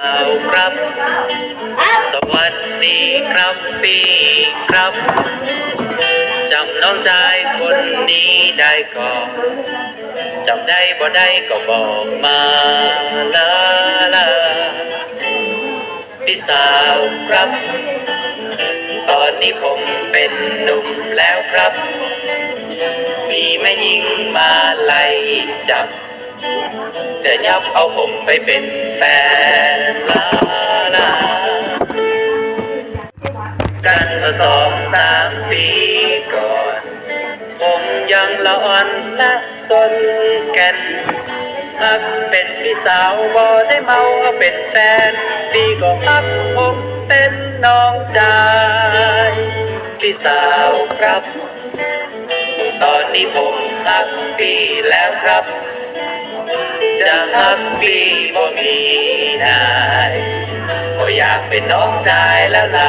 เอาครับ สวัสดีครับปีครับ จำน้องชายคนนี้ได้ก่อนจำได้บ่ได้ก็บอกมาลาลาพี่สาวครับ ตอนนี้ผมเป็นหนุ่มแล้วครับ มีแม่ยิงมาไล่จับ จะยับเอาผมไปเป็นแฟน กันมาสองสามปีก่อน ผมยังละอ่อนละสนกันฮักเป็นพี่สาวบ่ได้เมาเป็นแฟนดีก็ฮักผมเป็นน้องใจพี่สาวครับ ตอนนี้ผมฮักปีแล้วครับ จะฮักพี่บ่มีนายก็อยากเป็นน้องใจแล้วล่ะ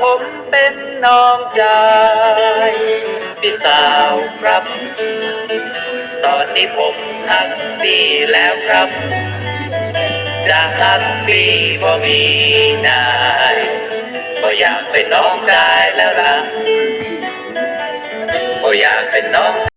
ผมเป็นน้องชายพี่สาวครับ ตอนนี้ผมหักพี่แล้วครับ จะหักพี่บ่มีนายบ่อยากเป็นน้องชายแล้วล่ะบ่อยากเป็นน้อง